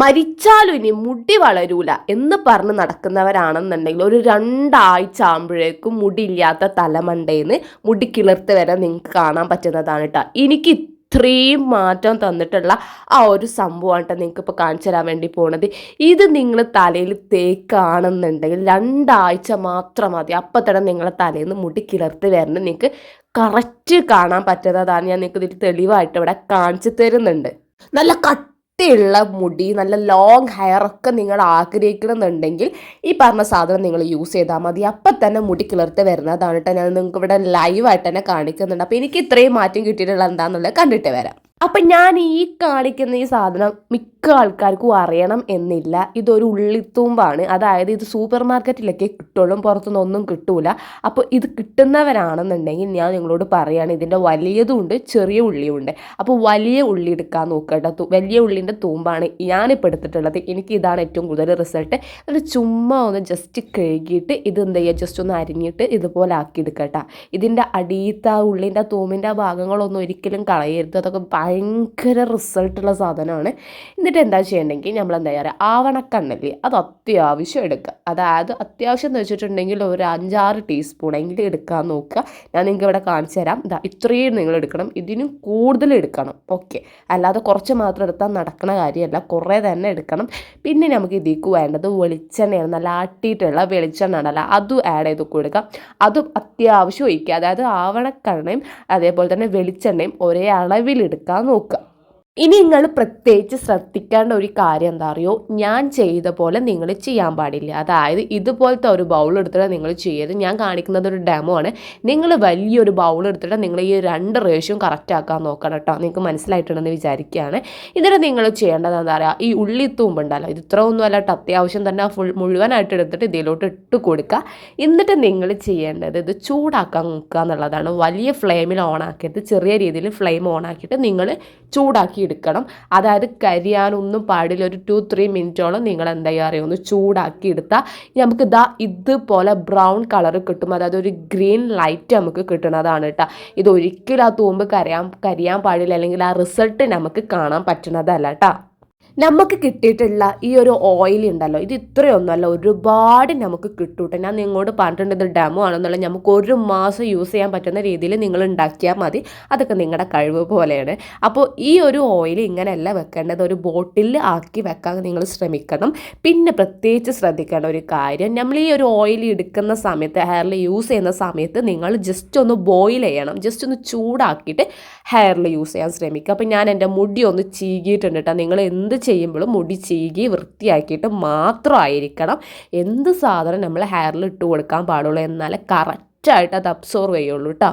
മരിച്ചാലും ഇനി മുടി വളരൂല എന്ന് പറഞ്ഞ് നടക്കുന്നവരാണെന്നുണ്ടെങ്കിൽ ഒരു രണ്ടാഴ്ച ആകുമ്പോഴേക്കും മുടിയില്ലാത്ത തലമണ്ടേന്ന് മുടി കിളിർത്ത് വരെ നിങ്ങൾക്ക് കാണാൻ പറ്റുന്നതാണ് കേട്ടോ. എനിക്ക് ഇത്രയും മാറ്റം തന്നിട്ടുള്ള ആ ഒരു സംഭവമാണ് കേട്ടോ നിങ്ങൾക്ക് ഇപ്പോൾ കാണിച്ചു തരാൻ വേണ്ടി പോണത്. ഇത് നിങ്ങൾ തലയിൽ തേക്കാണെന്നുണ്ടെങ്കിൽ രണ്ടാഴ്ച മാത്രം മതി. അപ്പം തന്നെ നിങ്ങളെ തലയിൽ നിന്ന് മുടി കിളർത്ത് വരണം നിങ്ങൾക്ക് കറക്റ്റ് കാണാൻ പറ്റുന്നതാണ്. ഞാൻ നിങ്ങൾക്ക് ഇതിൽ തെളിവായിട്ട് ഇവിടെ കാണിച്ചു തരുന്നുണ്ട്. നല്ല കട്ടിയുള്ള മുടി നല്ല ലോങ് ഹെയർ ഒക്കെ നിങ്ങൾ ആഗ്രഹിക്കണമെന്നുണ്ടെങ്കിൽ ഈ പറഞ്ഞ സാധനം നിങ്ങൾ യൂസ് ചെയ്താൽ മതി. അപ്പം തന്നെ മുടി കിളർത്ത് വരുന്നതാണ് കേട്ടോ. ഞാൻ നിങ്ങൾക്ക് ഇവിടെ ലൈവായിട്ട് തന്നെ കാണിക്കുന്നുണ്ട്. അപ്പോൾ എനിക്ക് ഇത്രയും മാറ്റം കിട്ടിയിട്ടുള്ള എന്താണെന്നുള്ളത് കണ്ടിട്ട് വരാം. അപ്പം ഞാൻ ഈ കാണിക്കുന്ന ഈ സാധനം മിക്ക ആൾക്കാർക്കും അറിയണം എന്നില്ല. ഇതൊരു ഉള്ളിത്തൂമ്പാണ്. അതായത് ഇത് സൂപ്പർ മാർക്കറ്റിലൊക്കെ കിട്ടുള്ളൂ പുറത്തുനിന്ന് ഒന്നും കിട്ടൂല. അപ്പോൾ ഇത് കിട്ടുന്നവരാണെന്നുണ്ടെങ്കിൽ ഞാൻ നിങ്ങളോട് പറയുകയാണ് ഇതിന്റെ വലിയതുണ്ട് ചെറിയ ഉള്ളിയുണ്ട്. അപ്പോൾ വലിയ ഉള്ളി എടുക്കാൻ നോക്കട്ടെ. വലിയ ഉള്ളിന്റെ തൂമ്പാണ് ഞാനിപ്പോൾ എടുത്തിട്ടുള്ളത്. എനിക്ക് ഇതാണ് ഏറ്റവും കൂടുതൽ റിസൾട്ട് എന്നിട്ട് ചുമ്മാ ഒന്ന് ജസ്റ്റ് കഴുകിയിട്ട് ഇത് എന്ത് ചെയ്യുക? ജസ്റ്റ് ഒന്ന് അരിഞ്ഞിട്ട് ഇതുപോലെ ആക്കി എടുക്കട്ടെ. ഇതിന്റെ അടിയത്തെ ആ ഉള്ളിന്റെ തൂമിന്റെ ഭാഗങ്ങളൊന്നും ഒരിക്കലും കളയരുത്. അതൊക്കെ ഭയങ്കര റിസൾട്ടുള്ള സാധനമാണ്. എന്നിട്ട് എന്താ ചെയ്യണമെങ്കിൽ നമ്മൾ എന്താ പറയുക ആവണക്കണ്ണല്ലേ അത് അത്യാവശ്യം എടുക്കുക. അതായത് അത്യാവശ്യം എന്ന് വെച്ചിട്ടുണ്ടെങ്കിൽ ഒരു അഞ്ചാറ് ടീസ്പൂണെങ്കിലും എടുക്കാൻ നോക്കുക. ഞാൻ നിങ്ങൾക്ക് ഇവിടെ കാണിച്ചു തരാം. ഇതാ ഇത്രയും നിങ്ങൾ എടുക്കണം. ഇതിനും കൂടുതൽ എടുക്കണം. ഓക്കെ അല്ലാതെ കുറച്ച് മാത്രം എടുത്താൽ നടക്കണ കാര്യമല്ല. കുറേ തന്നെ എടുക്കണം. പിന്നെ നമുക്ക് ഇതിലേക്ക് വേണ്ടത് വെളിച്ചെണ്ണയാണ്. നല്ല ആട്ടിയിട്ടുള്ള വെളിച്ചെണ്ണ ഉണ്ടല്ലോ അതും ആഡ് ചെയ്ത് കൊടുക്കാം അതും അത്യാവശ്യം ഒഴിക്കുക. അതായത് ആവണക്കണ്ണയും അതേപോലെ തന്നെ വെളിച്ചെണ്ണയും ഒരേ അളവിലെടുക്കാൻ നോക്കുക. ഇനി നിങ്ങൾ പ്രത്യേകിച്ച് ശ്രദ്ധിക്കേണ്ട ഒരു കാര്യം എന്താ അറിയോ? ഞാൻ ചെയ്ത പോലെ നിങ്ങൾ ചെയ്യാൻ പാടില്ല. അതായത് ഇതുപോലത്തെ ഒരു ബൗൾ എടുത്തിട്ട് നിങ്ങൾ ചെയ്യരുത്. ഞാൻ കാണിക്കുന്നത് ഒരു ഡെമോ ആണ്. നിങ്ങൾ വലിയൊരു ബൗൾ എടുത്തിട്ട് നിങ്ങൾ ഈ രണ്ട് റേഷ്യം കറക്റ്റ് ആക്കാൻ നോക്കണം കേട്ടോ നിങ്ങൾക്ക് മനസ്സിലായിട്ടുണ്ടെന്ന് വിചാരിക്കുകയാണ്. ഇതിന് നിങ്ങൾ ചെയ്യേണ്ടത് എന്താ പറയുക ഈ ഉള്ളി തൂമ്പ് ഉണ്ടല്ലോ. ഇത് ഇത്ര ഒന്നും അല്ലാട്ട് അത്യാവശ്യം തന്നെ ഫുൾ മുഴുവനായിട്ട് എടുത്തിട്ട് ഇതിലോട്ട് ഇട്ട് കൊടുക്കുക. എന്നിട്ട് നിങ്ങൾ ചെയ്യേണ്ടത് ഇത് ചൂടാക്കാൻ നോക്കുക എന്നുള്ളതാണ്. വലിയ ഫ്ലെയിമിൽ ഓൺ ആക്കരുത്. ചെറിയ രീതിയിൽ ഫ്ലെയിം ഓൺ ആക്കിയിട്ട് നിങ്ങൾ ചൂടാക്കി എടുക്കണം. അതായത് കരിയാനൊന്നും പാടില്ല. ഒരു ടു ത്രീ മിനിറ്റോളം നിങ്ങൾ എന്താ പറയുക ഒന്ന് ചൂടാക്കി എടുത്താൽ നമുക്ക് ഇതാ ഇതുപോലെ ബ്രൗൺ കളർ കിട്ടും. അതായത് ഒരു ഗ്രീൻ ലൈറ്റ് നമുക്ക് കിട്ടുന്നതാണ് കേട്ടോ. ഇത് ഒരിക്കലും ആ തൂമ്പ് കരയാൻ കരിയാൻ പാടില്ല. അല്ലെങ്കിൽ ആ റിസൾട്ട് നമുക്ക് കാണാൻ പറ്റുന്നതല്ല കേട്ടോ. നമുക്ക് കിട്ടിയിട്ടുള്ള ഈ ഒരു ഓയിൽ ഉണ്ടല്ലോ ഇത് ഇത്രയൊന്നുമല്ല ഒരുപാട് നമുക്ക് കിട്ടൂട്ടെ. ഞാൻ നിങ്ങളോട് പറഞ്ഞിട്ടുണ്ട് ഇത് ഡെമോ ആണെന്നുള്ള നമുക്ക് ഒരു മാസം യൂസ് ചെയ്യാൻ പറ്റുന്ന രീതിയിൽ നിങ്ങൾ ഉണ്ടാക്കിയാൽ മതി. അതൊക്കെ നിങ്ങളുടെ കഴിവ് പോലെയാണ്. അപ്പോൾ ഈ ഒരു ഓയിൽ ഇങ്ങനെയല്ല വെക്കേണ്ടത് ഒരു ബോട്ടിലിൽ ആക്കി വെക്കാൻ നിങ്ങൾ ശ്രമിക്കണം. പിന്നെ പ്രത്യേകിച്ച് ശ്രദ്ധിക്കേണ്ട ഒരു കാര്യം നമ്മൾ ഈ ഒരു ഓയിൽ എടുക്കുന്ന സമയത്ത് ഹെയറിൽ യൂസ് ചെയ്യുന്ന സമയത്ത് നിങ്ങൾ ജസ്റ്റ് ഒന്ന് ബോയിൽ ചെയ്യണം. ജസ്റ്റ് ഒന്ന് ചൂടാക്കിയിട്ട് ഹെയറിൽ യൂസ് ചെയ്യാൻ ശ്രമിക്കുക. അപ്പോൾ ഞാൻ എന്റെ മുടി ഒന്ന് ചീകിയിട്ടുണ്ട് കേട്ടോ നിങ്ങൾ എന്ത് ചെയ്യുമ്പോഴും മുടി ചീകി വൃത്തിയാക്കിയിട്ട് മാത്രമായിരിക്കണം. എന്ത് സാധനം നമ്മൾ ഹെയറിൽ ഇട്ട് കൊടുക്കാൻ പാടുള്ളൂ എന്നാലേ കറക്റ്റായിട്ട് അത് അബ്സോർവ് ചെയ്യുള്ളൂ കേട്ടോ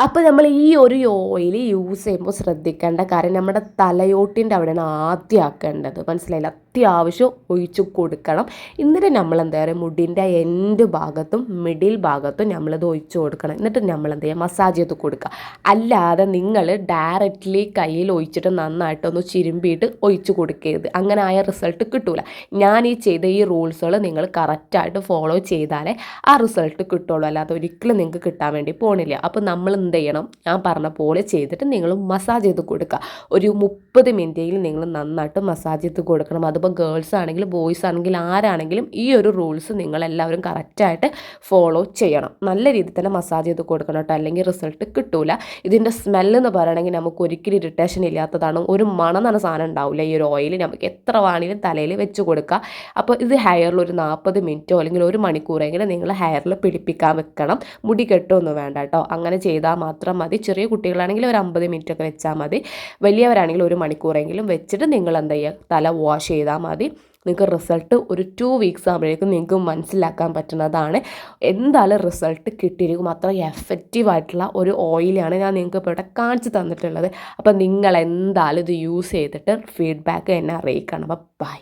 അപ്പോൾ നമ്മൾ ഈ ഒരു ഓയിൽ യൂസ് ചെയ്യുമ്പോൾ ശ്രദ്ധിക്കേണ്ട കാര്യം നമ്മുടെ തലയോട്ടിന്റെ അവിടെയാണ് ആദ്യം ആക്കേണ്ടത്. മനസ്സിലായില്ല? അത്യാവശ്യം ഒഴിച്ചു കൊടുക്കണം. എന്നിട്ട് നമ്മൾ എന്താ പറയുക മുടിന്റെ എൻഡ് ഭാഗത്തും മിഡിൽ ഭാഗത്തും നമ്മളത് ഒഴിച്ചു കൊടുക്കണം. എന്നിട്ട് നമ്മൾ എന്താ ചെയ്യുക? മസാജ് ചെയ്ത് കൊടുക്കുക. അല്ലാതെ നിങ്ങൾ ഡയറക്റ്റ്ലി കയ്യിൽ ഒഴിച്ചിട്ട് നന്നായിട്ടൊന്ന് ചിരുമ്പിയിട്ട് ഒഴിച്ചു കൊടുക്കരുത്. അങ്ങനെ ആയ റിസൾട്ട് കിട്ടൂല. ഞാൻ ഈ ചെയ്ത ഈ റൂൾസുകൾ നിങ്ങൾ കറക്റ്റായിട്ട് ഫോളോ ചെയ്താലേ ആ റിസൾട്ട് കിട്ടുള്ളൂ. അല്ലാതെ ഒരിക്കലും നിങ്ങൾക്ക് കിട്ടാൻ വേണ്ടി പോണില്ല. അപ്പോൾ നമ്മൾ എന്ത് ചെയ്യണം ഞാൻ പറഞ്ഞ പോലെ ചെയ്തിട്ട് നിങ്ങൾ മസാജ് ചെയ്ത് കൊടുക്കുക ഒരു മുപ്പത് മിനിറ്റെങ്കിലും നിങ്ങൾ നന്നായിട്ട് മസാജ് ചെയ്ത് കൊടുക്കണം. അതിപ്പോൾ ഗേൾസ് ആണെങ്കിലും ബോയ്സ് ആണെങ്കിലും ആരാണെങ്കിലും ഈ ഒരു റൂൾസ് നിങ്ങളെല്ലാവരും കറക്റ്റായിട്ട് ഫോളോ ചെയ്യണം. നല്ല രീതിയിൽ തന്നെ മസാജ് ചെയ്ത് കൊടുക്കണം കേട്ടോ. അല്ലെങ്കിൽ റിസൾട്ട് കിട്ടൂല. ഇതിന്റെ സ്മെല്ലെന്ന് പറയണമെങ്കിൽ നമുക്ക് ഒരിക്കലും ഇറിറ്റേഷൻ ഇല്ലാത്തതാണ്. ഒരു മണം നല്ല സാധനം ഉണ്ടാവില്ല ഈ ഒരു ഓയിൽ നമുക്ക് എത്ര വേണമെങ്കിലും തലയിൽ വെച്ച് കൊടുക്കുക അപ്പോൾ ഇത് ഹെയറിൽ ഒരു നാൽപ്പത് മിനിറ്റോ അല്ലെങ്കിൽ ഒരു മണിക്കൂറെങ്കിലും നിങ്ങൾ ഹെയറിൽ പിടിപ്പിക്കാൻ വെക്കണം. മുടി കെട്ടൊന്നും വേണ്ട കേട്ടോ. അങ്ങനെ ചെയ്താൽ മാത്രം മതി. ചെറിയ കുട്ടികളാണെങ്കിൽ ഒരു അമ്പത് മിനിറ്റ് ഒക്കെ വെച്ചാൽ മതി. വലിയവരാണെങ്കിൽ ഒരു മണിക്കൂറെങ്കിലും വെച്ചിട്ട് നിങ്ങൾ എന്താ ചെയ്യുക? തല വാഷ് ചെയ്താൽ മതി. നിങ്ങൾക്ക് റിസൾട്ട് ഒരു ടു വീക്സ് ആകുമ്പോഴേക്കും നിങ്ങൾക്ക് മനസ്സിലാക്കാൻ പറ്റുന്നതാണ്. എന്തായാലും റിസൾട്ട് കിട്ടിയിരിക്കും. അത്ര എഫക്റ്റീവ് ആയിട്ടുള്ള ഒരു ഓയിലാണ് ഞാൻ നിങ്ങൾക്ക് ഇപ്പോൾ ഇവിടെ കാണിച്ചു തന്നിട്ടുള്ളത്. അപ്പോൾ നിങ്ങൾ എന്തായാലും ഇത് യൂസ് ചെയ്തിട്ട് ഫീഡ്ബാക്ക് എന്നെ അറിയിക്കണം. അപ്പോൾ ബൈ